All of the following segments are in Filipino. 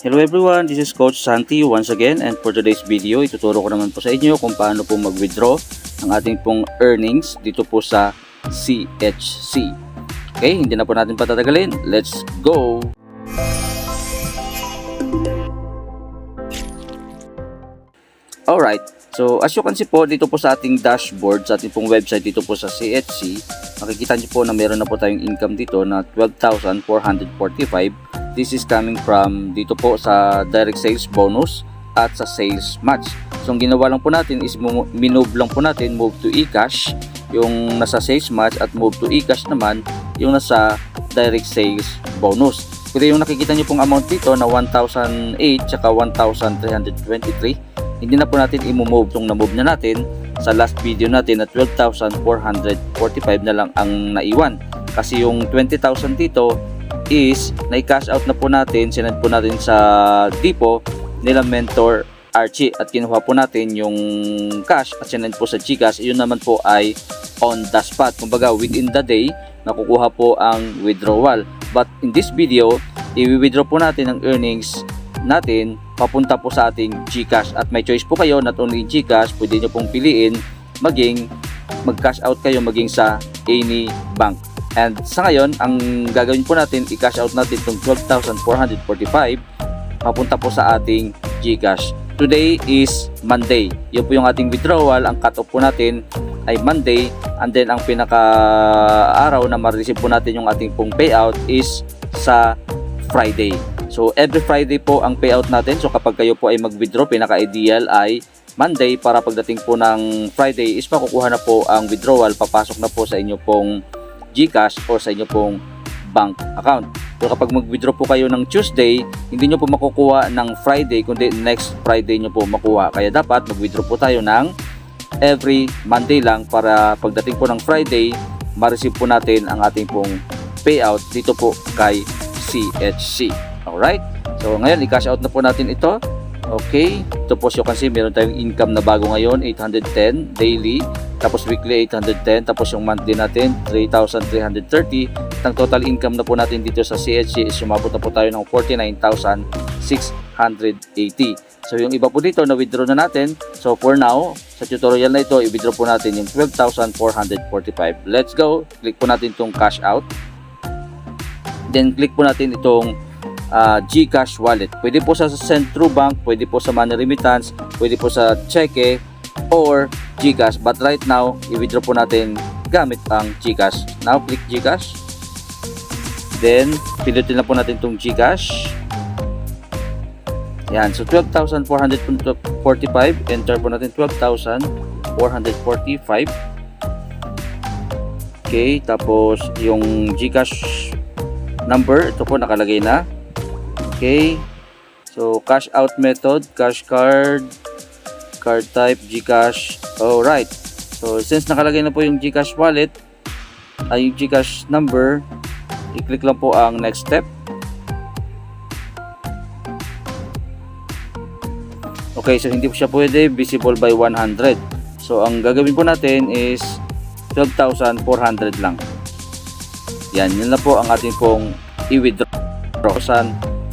Hello everyone, this is Coach Santi once again and for today's video, ituturo ko naman po sa inyo kung paano po mag-withdraw ng ating pong earnings dito po sa CHC. Okay, hindi na po natin patatagalin. Let's go! Alright, so as you can see po dito po sa ating dashboard, sa ating pong website dito po sa CHC, makikita nyo po na meron na po tayong income dito na 12,445 This is coming from dito po sa direct sales bonus at sa sales match. So, ang ginawa lang po natin is minove lang po natin, move to eCash, yung nasa sales match at move to eCash naman, yung nasa direct sales bonus. Pero yung nakikita nyo pong amount dito na 1,008 tsaka 1,323, hindi na po natin i-move itong na-move na natin sa last video natin na 12,445 na lang ang naiwan. Kasi yung 20,000 dito is na-cash out na po natin, sinend po natin sa Dipo nila mentor Archie at kinuha po natin yung cash at sinend po sa Gcash. Yun naman po ay on the spot. Kumbaga within the day nakukuha po ang withdrawal. But in this video i-withdraw po natin ang earnings natin papunta po sa ating Gcash. At may choice po kayo not only Gcash pwede nyo pong piliin maging mag-cash out kayo maging sa any bank And sa ngayon, ang gagawin po natin, i-cash out natin itong 12,445 papunta po sa ating GCash. Today is Monday. Yun po yung ating withdrawal. Ang cut-off po natin ay Monday. And then ang pinaka araw na ma-receive po natin yung ating pong payout is sa Friday. So every Friday po ang payout natin. So kapag kayo po ay mag-withdraw, pinaka-ideal ay Monday para pagdating po ng Friday is makukuha na po ang withdrawal. Papasok na po sa inyo pong GCash or sa inyo pong bank account. Pero kapag mag-withdraw po kayo ng Tuesday, hindi nyo po makukuha ng Friday, kundi next Friday nyo po makuha. Kaya dapat mag-withdraw po tayo ng every Monday lang para pagdating po ng Friday, ma-receive po natin ang ating pong payout dito po kay CHC. Alright? So ngayon, i-cash out na po natin ito. Okay, ito po so kasi meron tayong income na bago ngayon, 810 daily, tapos weekly 810, tapos yung monthly natin 3,330. Ang total income na po natin dito sa CHC is sumabot na po tayo ng 49,680. So yung iba po dito na withdraw na natin. So for now, sa tutorial na ito, i-withdraw po natin yung 12,445. Let's go. Click po natin itong cash out. Then click po natin itong uh, GCash wallet. Pwede po sa send bank, pwede po sa money remittance, pwede po sa cheque or GCash. But right now, i-withdraw po natin gamit ang GCash. Now, click GCash. Then, pinutin na po natin itong GCash. Yan. So, 12,445. Enter po natin 12,445. Okay. Tapos, yung GCash number, ito po nakalagay na. Okay. So, cash out method, cash card, card type, GCash. Alright. So, since nakalagay na po yung GCash wallet, ay yung GCash number, i-click lang po ang next step. Okay, so hindi po siya pwede visible by 100. So, ang gagawin po natin is 12,400 lang. Yan, yun na po ang ating pong i-withdraw.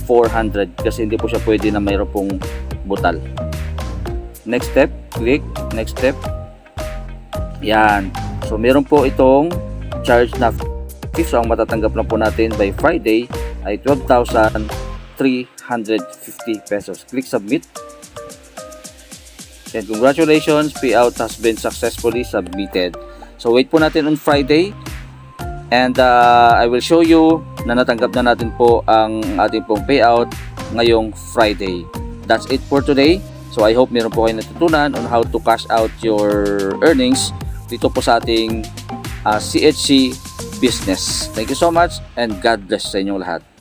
400 kasi hindi po siya pwede na mayroon pong butal. Next step, click, next step. Yan. So meron po itong charge na fee. So ang matatanggap lang po natin by Friday ay 12,350 pesos. Click submit. And congratulations, payout has been successfully submitted. So wait po natin on Friday and uh, I will show you na natanggap na natin po ang ating pong payout ngayong Friday. That's it for today. So I hope meron po kayo natutunan on how to cash out your earnings dito po sa ating uh, CHC business. Thank you so much and God bless sa inyong lahat.